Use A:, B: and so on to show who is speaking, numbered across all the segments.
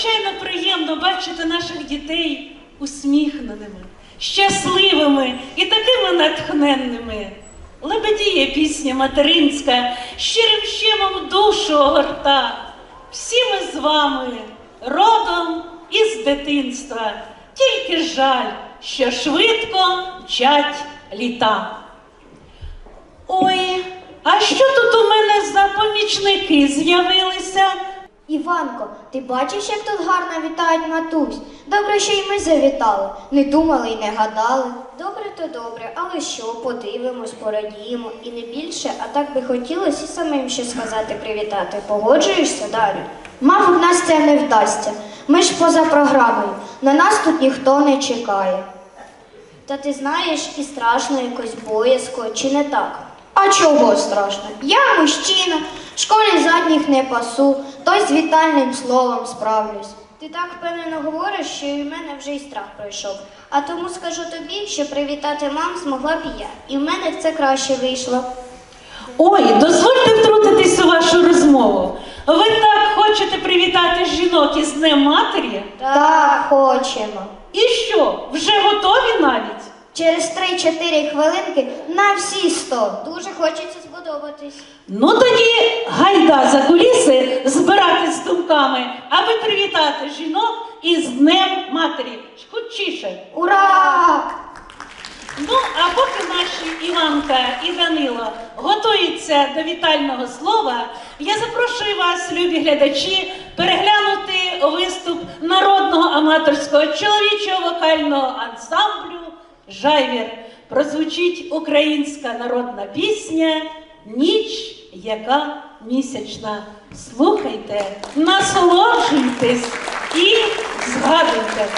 A: надзвичайно приємно бачити наших дітей усміхненими, щасливими і такими натхненними. Лебедіє пісня материнська, щирим щемом душу огорта. Всі ми з вами родом із дитинства, тільки жаль, що швидко мчать літа. Ой, а що тут у мене за помічники з'явилися?
B: Іванко, ти бачиш, як тут гарно вітають матусь? Добре, що й ми завітали. Не думали й не гадали. Добре, то добре, але що, подивимось, порадіємо. І не більше, а так би хотілося і самим ще сказати привітати. Погоджуєшся, Дарю? Мабуть, нас це не вдасться. Ми ж поза програмою. На нас тут ніхто не чекає. Та ти знаєш, і страшно якось боязко, чи не так? А чого страшно? Я мужчина, в школі задніх не пасу, то й з вітальним словом справлюсь. Ти так впевнено говориш, що і в мене вже й страх пройшов. А тому скажу тобі, що привітати мам змогла б і я. І в мене це краще вийшло.
A: Ой, дозвольте втрутитись у вашу розмову. Ви так хочете привітати жінок із Днем Матері?
B: Так, хочемо.
A: І що, вже готові навіть?
B: Через 3-4 хвилинки на всі 100. Дуже хочеться сподобатись.
A: Ну тоді гайда за куліси збиратись з думками, аби привітати жінок із Днем Матері. Хутчіше.
B: Ура!
A: Ну, а поки наші Іванка і Данило готуються до вітального слова, я запрошую вас, любі глядачі, переглянути виступ народного аматорського чоловічого вокального ансамблю Жайвір. Прозвучить українська народна пісня Ніч, яка місячна. Слухайте, насолоджуйтесь і згадуйте.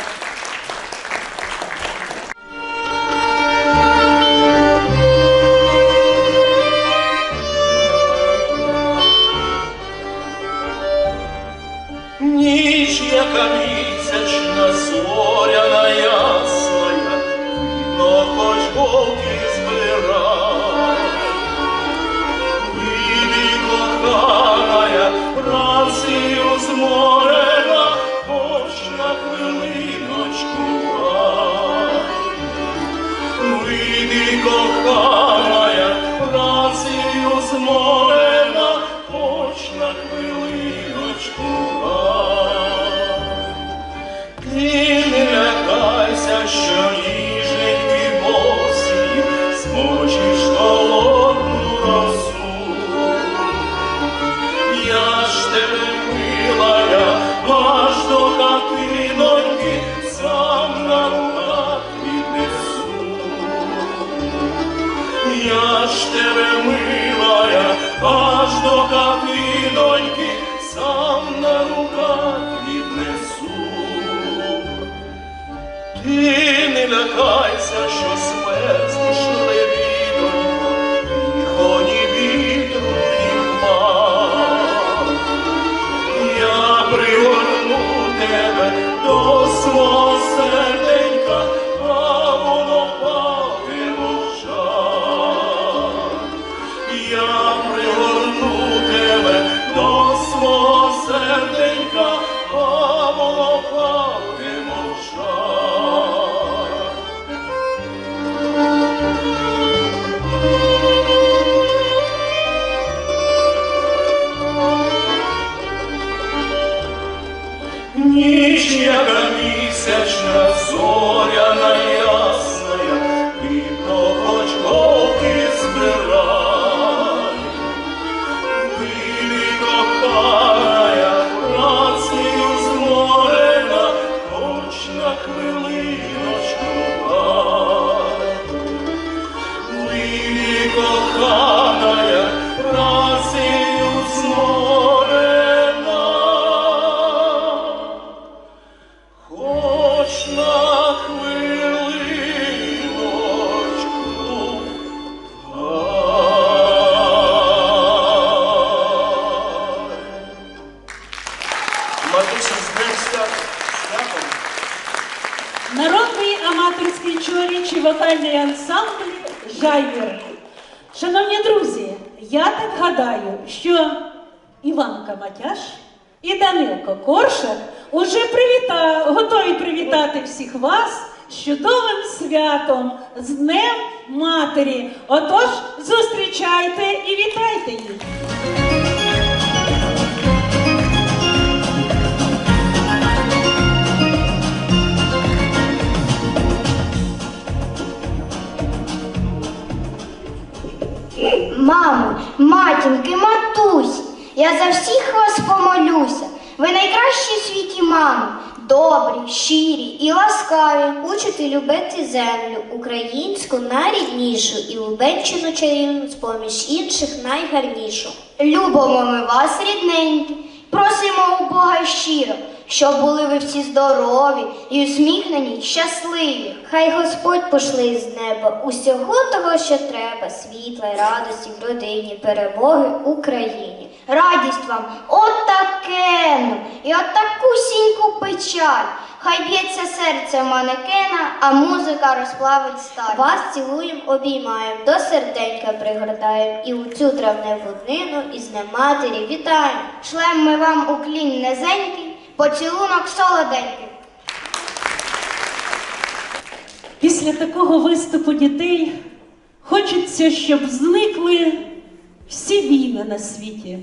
C: Ніч, яка місячна, зоряна ясная, видно, хоч голки лякайся, що
A: вокальний ансамбль Жайвір. Шановні друзі, я так гадаю, що Іванка Матяш і Данилко Коршак уже привіта... готові привітати всіх вас з чудовим святом, з Днем Матері. Отож, зустрічайте і вітайте їх.
B: Матінки, матусь, я за всіх вас помолюся. Ви найкращі в світі мами, добрі, щирі і ласкаві. Учите любити землю, українську найріднішу і лубенчину чарівну з поміж інших найгарнішу. Любимо ми вас, рідненькі, просимо у Бога щиро, щоб були ви всі здорові і усміхнені, й щасливі. Хай Господь пошле з неба усього того, що треба, світла й радості в родині, перемоги Україні. Радість вам отакену і отакусіньку печаль. Хай б'ється серце манекена, а музика розплавить сталь. Вас цілуєм, обіймаєм, до серденька пригортаєм і у цю травневу днину із Днем матері вітаєм. Шлем ми вам уклін низенький, поцілунок солоденький.
A: Після такого виступу дітей хочеться, щоб зникли всі війни на світі,